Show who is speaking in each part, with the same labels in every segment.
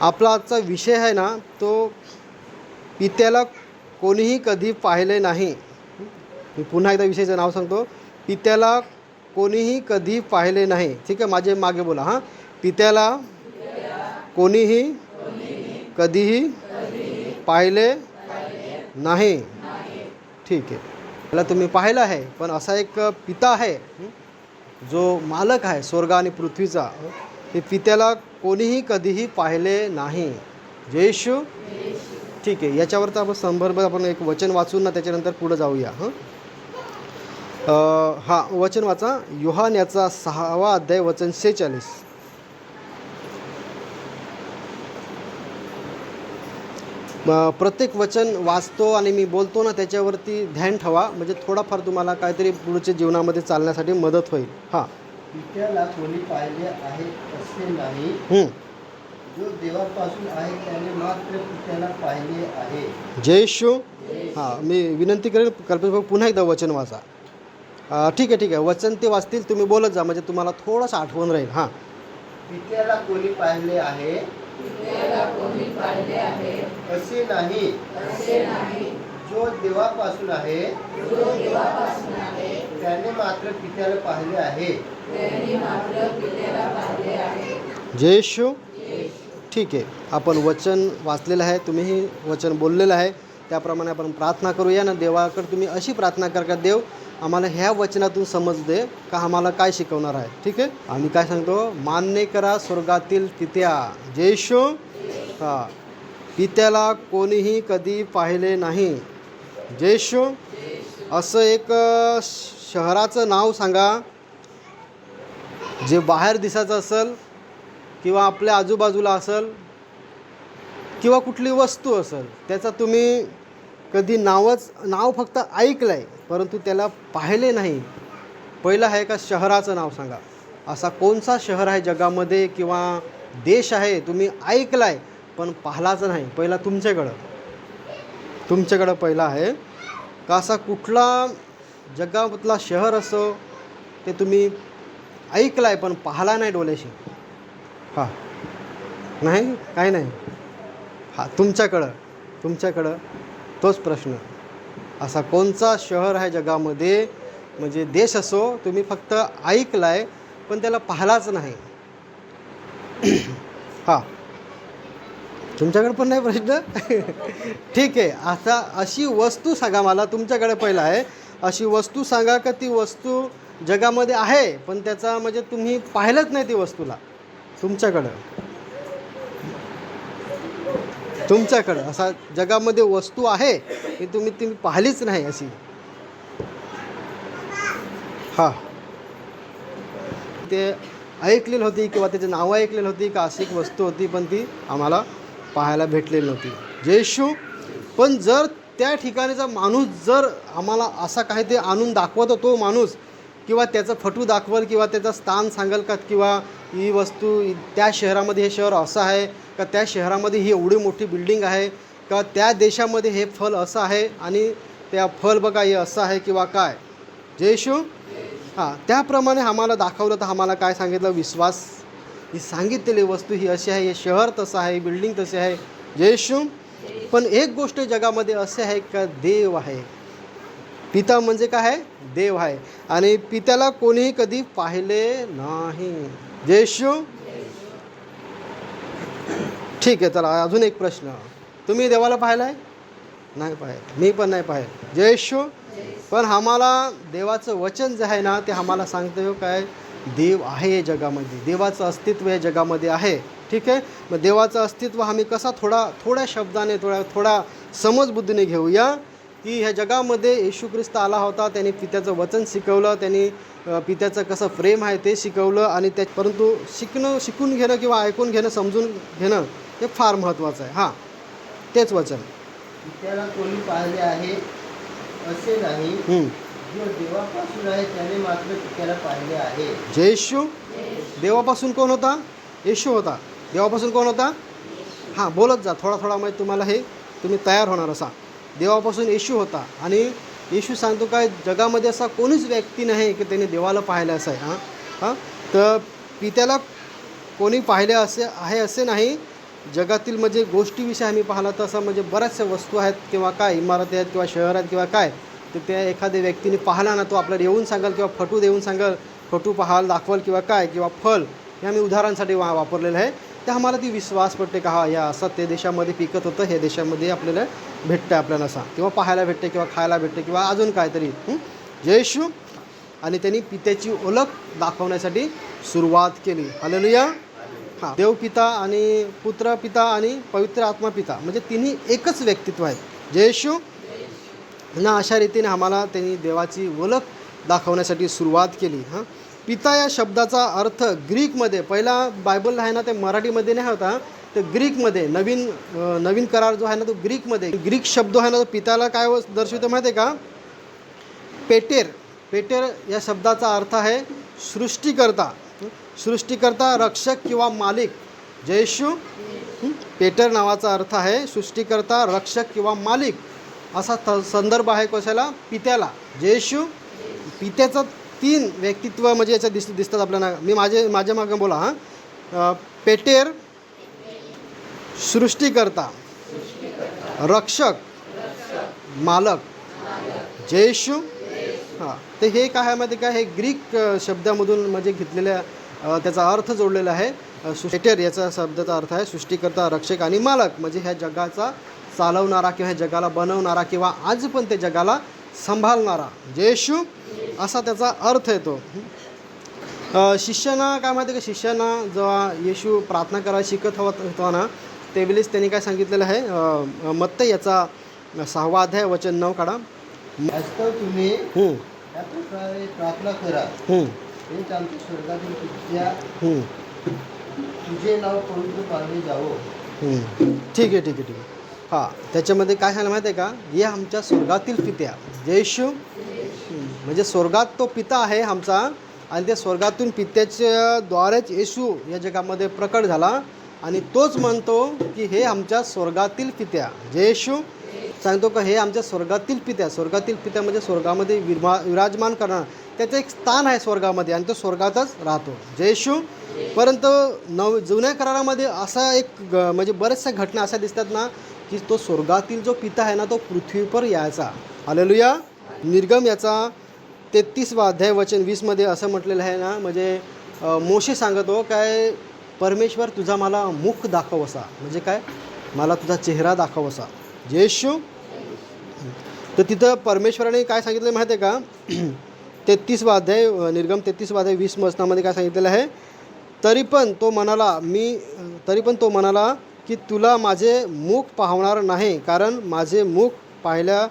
Speaker 1: आपला आजचा विषय आहे ना तो पित्याला कोणीही कधी पाहिले नाही. मी पुन्हा एकदा विषयाचं नाव सांगतो. पित्याला कोणीही कधी पाहिले नाही. ठीक आहे माझे मागे बोला हां. पित्याला कोणीही कधीही पाहिले नाही. ठीक आहे. त्याला तुम्ही पाहिलं आहे पण असा एक पिता आहे जो मालक आहे स्वर्ग आणि पृथ्वीचा. हे पित्याला कोणीही कधीही पाहिले नाही. जयशू ठीक आहे याच्यावर तर आपण संदर्भ आपण एक वचन वाचून ना त्याच्यानंतर पुढं जाऊया हां? हा वचन वाचा. युहान याचा सहावा अध्याय वचन सेहेचाळीस. प्रत्येक वचन वाचतो आणि मी बोलतो ना त्याच्यावरती ध्यान ठेवा. म्हणजे थोडाफार तुम्हाला काहीतरी पुढच्या जीवनामध्ये चालण्यासाठी मदत होईल. हां.
Speaker 2: पित्याला कोणी पाहिले आहे असे नाही.
Speaker 1: हं.
Speaker 2: जो देवापासून आहे त्याने मात्र पित्याला पाहिले आहे.
Speaker 1: जय शू हां मी विनंती करेन कल्पेश भाऊ पुन्हा एकदा वचन वाचा. अं, ठीक आहे ठीक आहे. वचन ते वाचतील तुम्ही बोलत जा म्हणजे तुम्हाला थोडंसं आठवण राहील. हां.
Speaker 2: पित्याला कोणी पाहिले आहे? असे नाही. जो देवापासून आहे त्याने मात्र पित्याला पाहिले आहे.
Speaker 1: जय शू ठीक आहे आपण वचन वाचलेलं आहे तुम्हीही वचन बोललेलं आहे. त्याप्रमाणे आपण प्रार्थना करूया ना देवाकडे तुम्ही अशी प्रार्थना करा का देव आम्हाला ह्या वचनातून समज दे का आम्हाला काय शिकवणार आहे. ठीक आहे? आम्ही काय सांगतो? मान्य करा स्वर्गातील पित्या जय शू हां. पित्याला कोणीही कधी पाहिले नाही. जय असं एक शहराचं नाव सांगा जे बाहेर दिसायचं असेल किंवा आपल्या आजूबाजूला असेल किंवा कुठली वस्तू असेल त्याचा तुम्ही कधी नावच नाव फक्त ऐकलं आहे परंतु त्याला पाहिले नाही. पहिलं आहे का शहराचं नाव सांगा. असा कोणसा शहर आहे जगामध्ये किंवा देश आहे तुम्ही ऐकला आहे पण पाहिलाच नाही पहिला तुमच्याकडं. तुमच्याकडं पहिला आहे. का असा कुठला जगामधला शहर असो ते तुम्ही ऐकलं आहे पण पाहिला नाही डोळ्याशी? हां. नाही? काही नाही? हां तुमच्याकडं तुमच्याकडं तोच प्रश्न. असा कोणचा शहर आहे जगामध्ये? म्हणजे देश असो तुम्ही फक्त ऐकलं आहे पण त्याला पाहिलाच नाही. हां. तुमच्याकडे पण नाही प्रश्न? ठीक आहे आता अशी वस्तू सांगा मला तुमच्याकडे पहिलं आहे. अशी वस्तू सांगा का ती वस्तू जगामध्ये आहे पण त्याचा म्हणजे तुम्ही पाहिलंच नाही ती वस्तूला. तुमच्याकडं. तुमच्याकडं असा जगामध्ये वस्तू आहे की तुम्ही ती पाहिलीच नाही अशी. हां. ते ऐकलेली होती किंवा त्याची नावं ऐकलेली होती का अशी एक वस्तू होती पण ती आम्हाला पाहायला भेटलेली नव्हती. जयशू पण जर त्या ठिकाणीचा माणूस जर आम्हाला असा काही ते आणून दाखवतो तो माणूस किंवा त्याचं फटू दाखवल किंवा त्याचं स्थान सांगेल का किंवा ही वस्तू त्या शहरामध्ये हे शहर असं आहे का त्या शहरामध्ये ही एवढी मोठी बिल्डिंग आहे का त्या देशामध्ये हे फल असं आहे आणि त्या फल बघा हे असं आहे किंवा काय. जयशू हां त्याप्रमाणे आम्हाला दाखवलं तर आम्हाला काय सांगितलं? विश्वास ही सांगितलेली वस्तू ही अशी आहे हे शहर तसं आहे बिल्डिंग तशी आहे जयशू पण एक गोष्ट जगामध्ये असे आहे का देव आहे? पिता म्हणजे काय आहे? देव आहे. आणि पित्याला कोणीही कधी पाहिले नाही. जयशू ठीक आहे चला अजून एक प्रश्न. तुम्ही देवाला पाहिला आहे नाही पाहिलं. मी पण नाही पाहिलं. जयशू पण आम्हाला देवाचं वचन जे आहे ना ते आम्हाला सांगतो हो काय? देव आहे या जगामध्ये. देवाचं अस्तित्व या जगामध्ये आहे. ठीक आहे? मग देवाचं अस्तित्व आम्ही कसा थोडा थोड्या शब्दाने थोड्या थोडा समजबुद्धीने घेऊया. की ह्या जगामध्ये येशू ख्रिस्त आला होता त्यांनी पित्याचं वचन शिकवलं त्यांनी पित्याचं कसं प्रेम आहे ते शिकवलं आणि त्या परंतु शिकणं शिकून घेणं किंवा ऐकून घेणं समजून घेणं हे फार महत्त्वाचं आहे. हां. तेच वचन.
Speaker 2: पित्याला कोणी पाहिले आहे? असे नाही. जो देवापासून आहे त्याने मात्र पित्याला पाहिले आहे.
Speaker 1: जे येशू? देवापासून कोण होता? येशू होता. देवापासून कोण होता? हां बोलत जा. थोडा थोडा माहीत तुम्हाला हे तुम्ही तयार होणार असा. देवापासून येशू होता. आणि येशू सांगतो काय जगामध्ये असा कोणीच व्यक्ती नाही की त्याने देवाला पाहिलं असं आहे हां? हां? तर पित्याला कोणी पाहिले असे आहे असे नाही. जगातील म्हणजे गोष्टीविषयी आम्ही पाहिला तर असं म्हणजे बऱ्याचशा वस्तू आहेत किंवा काय इमारती आहेत किंवा शहर आहेत किंवा काय. तर त्या एखाद्या व्यक्तीने पाहिला ना तो आपल्याला येऊन सांगाल किंवा फटू देऊन सांगाल फटू पाहाल दाखवाल किंवा काय किंवा फल हे आम्ही उदाहरणासाठी वा वापरलेलं आहे. त्या आम्हाला ती विश्वास पडते का हा या असं ते देशामध्ये पिकत होतं हे देशामध्ये आपल्याला भेटतं आपल्याला असं. किंवा पाहायला भेटते किंवा खायला भेटते किंवा अजून काहीतरी जयशू आणि त्यांनी पित्याची ओळख दाखवण्यासाठी सुरुवात केली. हालेलुया. हां देवपिता आणि पुत्र पिता आणि पवित्र आत्मा पिता म्हणजे तिन्ही एकच व्यक्तित्व आहेत जयशू ना अशा रीतीने आम्हाला त्यांनी देवाची ओळख दाखवण्यासाठी सुरुवात केली हां. पिता या शब्दाचा अर्थ ग्रीकमध्ये पहिला बायबल आहे ना ते मराठीमध्ये नाही होता तर ग्रीकमध्ये नवीन नवीन करार जो आहे ना तो ग्रीकमध्ये. ग्रीक शब्द आहे ना तो पिताला काय व- दर्शवतो माहिती आहे का? पेटेर. पेटेर या शब्दाचा अर्थ आहे सृष्टीकर्ता सृष्टीकर्ता रक्षक किंवा मालिक. जयशू पेटर नावाचा अर्थ आहे सृष्टीकर्ता रक्षक किंवा मालिक. असा थ संदर्भ आहे कशाला? पित्याला. जयशू पित्याचं तीन व्यक्तित्व म्हणजे याच्यात दिस दिसतात आपल्याला. मी माझे माझ्या मागं बोला हां. पेटेर सृष्टीकर्ता रक्षक मालक जयशू हां. तर हे काय आहे माहिती काय का? हे ग्रीक शब्दामधून म्हणजे घेतलेल्या त्याचा अर्थ जोडलेला आहे. सुटेटर याचा शब्दाचा अर्थ आहे सृष्टीकर्ता रक्षक आणि मालक. म्हणजे ह्या जगाचा चालवणारा किंवा ह्या जगाला बनवणारा किंवा आज पण त्या जगाला सांभाळणारा. जयशू असा त्याचा अर्थ येतो. शिष्यांना काय माहिती का? शिष्यांना जेव्हा येशू प्रार्थना करायला शिकत हवा होता ना त्यावेळेस त्यांनी काय सांगितलेलं आहे? मत्त याचा सहावा अध्याय वचन नऊ काढा.
Speaker 2: तुम्ही प्रार्थना करा. तुझे नाव पवित्र पाळले जावो.
Speaker 1: हम्म. ठीक आहे ठीक आहे ठीक आहे. हां त्याच्यामध्ये काय झालं माहिती आहे का? हे आमच्या स्वर्गातील पित्या. जयशू म्हणजे स्वर्गात तो पिता आहे आमचा. आणि त्या स्वर्गातून पित्याच्या द्वारेच येशू या जगामध्ये प्रकट झाला. आणि तोच म्हणतो की हे आमच्या स्वर्गातील पित्या. जयशू सांगतो का हे आमच्या स्वर्गातील पित्या. स्वर्गातील पित्या म्हणजे स्वर्गामध्ये विरमा विराजमान करणार. त्याचं एक स्थान आहे स्वर्गामध्ये आणि तो स्वर्गातच राहतो. जयशू परंतु नव जुन्या करारामध्ये असा एक म्हणजे बऱ्याचशा घटना अशा दिसतात ना की तो स्वर्गातील जो पिता आहे ना तो पृथ्वीवर यायचा. आलेलुया निर्गम याचा तेहतीसवा अध्याय वचन वीसमध्ये असं म्हटलेलं आहे ना म्हणजे मोशे सांगतो काय परमेश्वर तुझा मला मुख दाखव असा म्हणजे काय? मला तुझा चेहरा दाखव असा जयशू तर तिथं परमेश्वराने काय सांगितलं माहिती आहे का? तेहतीसवा अध्याय निर्गम तेहतीसवा अध्याय वीस मसनामध्ये काय सांगितलेलं आहे? तरी पण तो म्हणाला मी तरी पण तो म्हणाला की तुला माझे मुख पाहणार नाही कारण माझे मुख पाहिल्या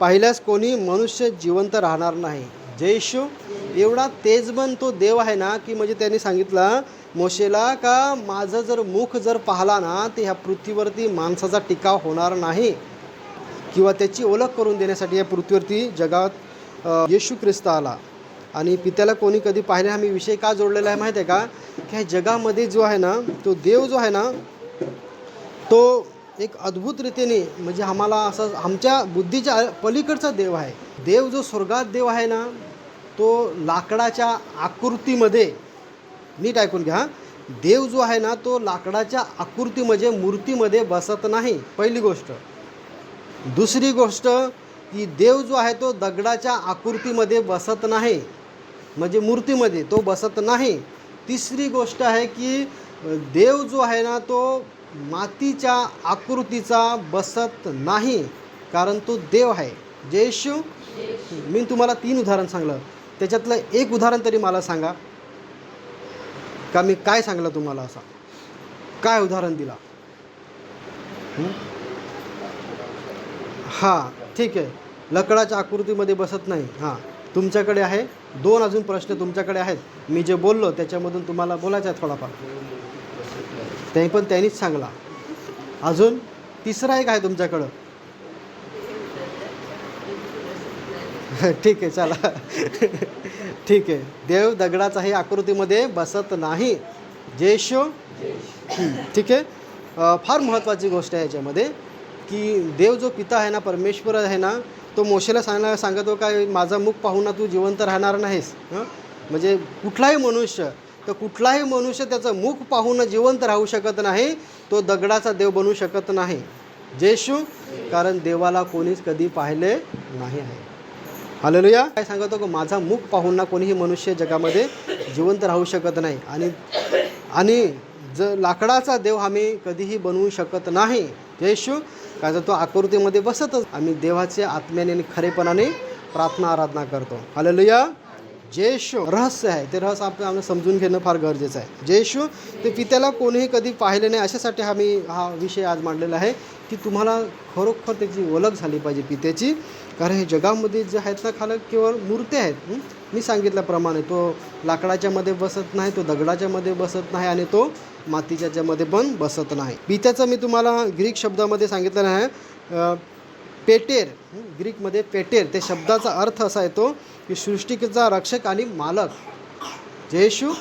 Speaker 1: पाहिल्यास कोणी मनुष्य जिवंत राहणार नाही. जयशू एवढा तेजबन तो देव आहे ना की म्हणजे त्यांनी सांगितलं मोशेला का माझं जर मुख जर पाहला ना तर ह्या पृथ्वीवरती माणसाचा टिकाव होणार नाही. किंवा त्याची ओळख करून देण्यासाठी या पृथ्वीवरती जगात येशू ख्रिस्त आला. आणि पित्याला कोणी कधी पाहिले हा मी विषय का जोडलेला आहे माहिती आहे का? की ह्या जगामध्ये जो आहे ना तो देव जो आहे ना तो एक अद्भुत रीतीने म्हणजे आम्हाला असं आमच्या बुद्धीच्या पलीकडचा देव आहे. देव जो स्वर्गात देव आहे ना तो लाकडाच्या आकृतीमध्ये नीट ऐकून घ्या देव जो आहे ना तो लाकडाच्या आकृतीमध्ये मूर्तीमध्ये बसत नाही पहिली गोष्ट. दुसरी गोष्ट की देव जो आहे तो दगडाच्या आकृतीमध्ये बसत नाही म्हणजे मूर्तीमध्ये तो बसत नाही. तिसरी गोष्ट आहे की देव जो आहे ना तो मातीच्या आकृतीचा बसत नाही कारण तो देव आहे. जयशू मी तुम्हाला तीन उदाहरण सांगलं. त्याच्यातलं एक उदाहरण तरी मला सांगा. का मी काय सांगलं तुम्हाला असा? काय उदाहरण दिला? हां ठीक आहे. लकडाच्या आकृतीमध्ये बसत नाही. हां तुमच्याकडे आहे. दोन अजून प्रश्न तुमच्याकडे आहेत. मी जे बोललो त्याच्यामधून तुम्हाला बोलायचं आहे थोडाफार. ते पण त्यांनीच सांगला. अजून तिसरा एक आहे तुमच्याकडं. ठीक आहे चला. ठीक आहे. देव दगडाचाही आकृतीमध्ये बसत नाही. जेशो. ठीक आहे. फार महत्त्वाची गोष्ट आहे याच्यामध्ये की देव जो पिता आहे ना परमेश्वर आहे ना तो मोशेला सांगणार सांगतो काय माझा मुख पाहून ना तू जिवंत राहणार नाहीस. हं? म्हणजे कुठलाही मनुष्य तर कुठलाही मनुष्य त्याचं मुख पाहून जिवंत राहू शकत नाही तो दगडाचा देव बनू शकत नाही. जेशू कारण देवाला कोणीच कधी पाहिले नाही आहे. हालेलुया. काय सांगतो की माझा मुख पाहून ना कोणीही मनुष्य जगामध्ये जिवंत राहू शकत नाही. आणि आणि ज लाकडाचा देव आम्ही कधीही बनवू शकत नाही येशू काय तर तो आकृतीमध्ये बसतच. आम्ही देवाचे आत्म्याने आणि खरेपणाने प्रार्थना आराधना करतो. हालेलुया. जेशो रहस्य आहे. ते रहस्य आपण आम्हाला समजून घेणं फार गरजेचं आहे. जेशो ते पित्याला कोणीही कधी पाहिले नाही अशासाठी हा मी हा विषय आज मांडलेला आहे की तुम्हाला खरोखर त्याची ओळख झाली पाहिजे पित्याची. कारण हे जगामध्ये जे आहेत ना खालं केवळ मूर्ती आहेत. मी सांगितल्याप्रमाणे तो लाकडाच्यामध्ये बसत नाही तो दगडाच्यामध्ये बसत नाही आणि तो मातीच्याच्यामध्ये पण बसत नाही. पित्याचं मी तुम्हाला ग्रीक शब्दामध्ये सांगितलेलं आहे. पेटेर ग्रीकमध्ये पेटेर ते शब्दाचा अर्थ असा येतो की सृष्टीचा रक्षक आणि मालक. जयशू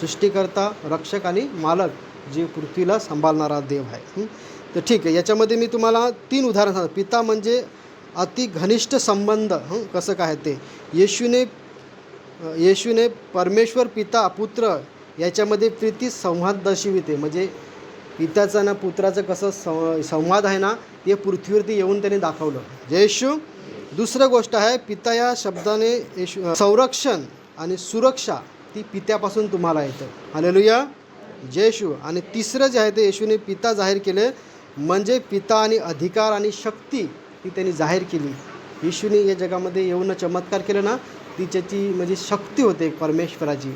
Speaker 1: सृष्टीकर्ता रक्षक आणि मालक जे पृथ्वीला सांभाळणारा देव आहे. तर ठीक आहे याच्यामध्ये मी तुम्हाला तीन उदाहरण सांगतो. पिता म्हणजे अति घनिष्ठ संबंध कसं काय ते? येशूने येशूने परमेश्वर पिता पुत्र याच्यामध्ये प्रीती संवाद दर्शविते म्हणजे पित्याचं ना पुत्राचं कसं सं संवाद आहे ना ते पृथ्वीवरती येऊन त्यांनी दाखवलं. जयशू दुसरं गोष्ट आहे पिता या शब्दाने येशू संरक्षण आणि सुरक्षा ती पित्यापासून तुम्हाला येतं. हालेलुया जयशू आणि तिसरं जे आहे ते येशूने पिता जाहीर केले म्हणजे पिता आणि अधिकार आणि शक्ती ती त्यांनी जाहीर केली. येशूने या जगामध्ये येऊन चमत्कार केलं ना ती त्याची म्हणजे शक्ती होते परमेश्वराची.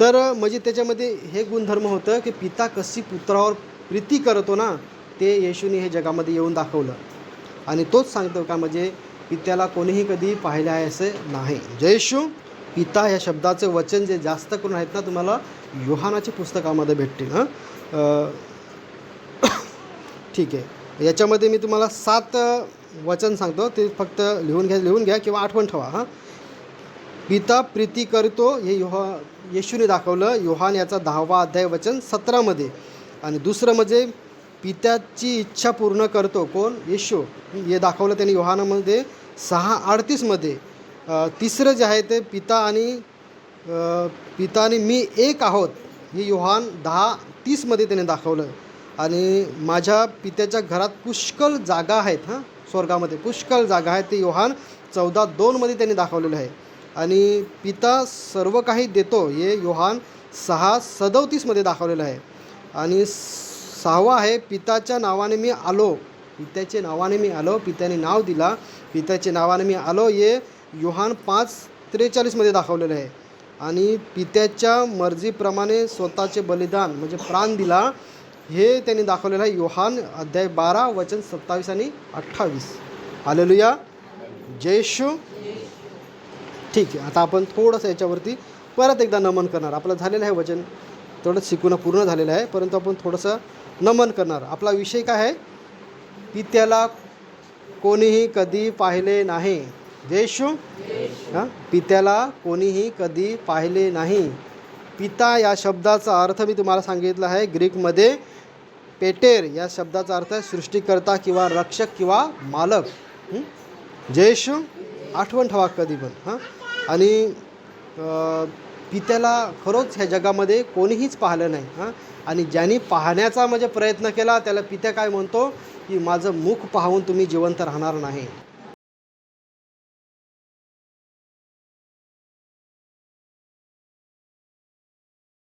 Speaker 1: तर म्हणजे त्याच्यामध्ये हे गुणधर्म होतं की पिता कशी पुत्रावर प्रीती करतो ना ते येशूने हे जगामध्ये येऊन दाखवलं. आणि तोच सांगतो का म्हणजे पित्याला कोणीही कधी पाहिलं आहे असे नाही. जयशू पिता या शब्दाचे वचन जे जास्त करून आहेत ना तुम्हाला युहानाच्या पुस्तकामध्ये भेटतील हां? ठीक आहे. याच्यामध्ये मी तुम्हाला सात वचन सांगतो. ते फक्त लिहून घ्या लिहून घ्या किंवा आठवण ठेवा हां? पिता प्रीती करतो हे योहा येशूने दाखवलं. युहान याचा दहावा अध्याय वचन सतरामध्ये. आणि दुसरं म्हणजे पित्याची इच्छा पूर्ण करतो कोण? येशू. हे दाखवलं त्यांनी योहानामध्ये सहा अडतीसमध्ये तिसरं जे आहे ते पिता आणि पिता आणि मी एक आहोत. हे योहान दहा तीसमध्ये त्याने दाखवलं. आणि माझ्या पित्याच्या घरात पुष्कळ जागा आहेत हां स्वर्गामध्ये. पुष्कळ जागा आहेत. ते योहान चौदा दोनमध्ये त्यांनी दाखवलेलं आहे. आणि पिता सर्व काही देतो. हे योहान सहा सदोतीसमध्ये दाखवलेलं आहे. आणि सहावा आहे पिताच्या नावाने मी आलो. पित्याचे नावाने मी आलो. पित्याने नाव दिला. पित्याचे नावाने मी आलो. हे युहान पाच त्रेचाळीसमध्ये दाखवलेलं आहे. आणि पित्याच्या मर्जीप्रमाणे स्वतःचे बलिदान म्हणजे प्राण दिला हे त्यांनी दाखवलेलं आहे. योहान अध्याय बारा वचन सत्तावीस आणि अठ्ठावीस. आलेलुया जयशू ठीक आहे. आता आपण थोडंसं याच्यावरती परत एकदा नमन करणार. आपलं झालेलं आहे वचन. थोडं शिकवणं पूर्ण झालेलं आहे. परंतु आपण थोडंसं नमन करणार. आपला विषय काय आहे? पित्याला कोणीही कधी पाहिले नाही. जयशू हां? पित्याला कोणीही कधी पाहिले नाही. पिता या शब्दाचा अर्थ मी तुम्हाला सांगितला आहे. ग्रीकमध्ये पेटेर या शब्दाचा अर्थ आहे सृष्टीकर्ता किंवा रक्षक किंवा मालक? जयशू? आठवण ठेवा कधी पण. हां? आणि पित्याला खरोच ह्या जगामध्ये कोणीहीच पाहिलं नाही हां? आणि ज्यांनी पाहण्याचा म्हणजे प्रयत्न केला त्याला पित्या काय म्हणतो की माझं मुख पाहून तुम्ही जिवंत राहणार नाही.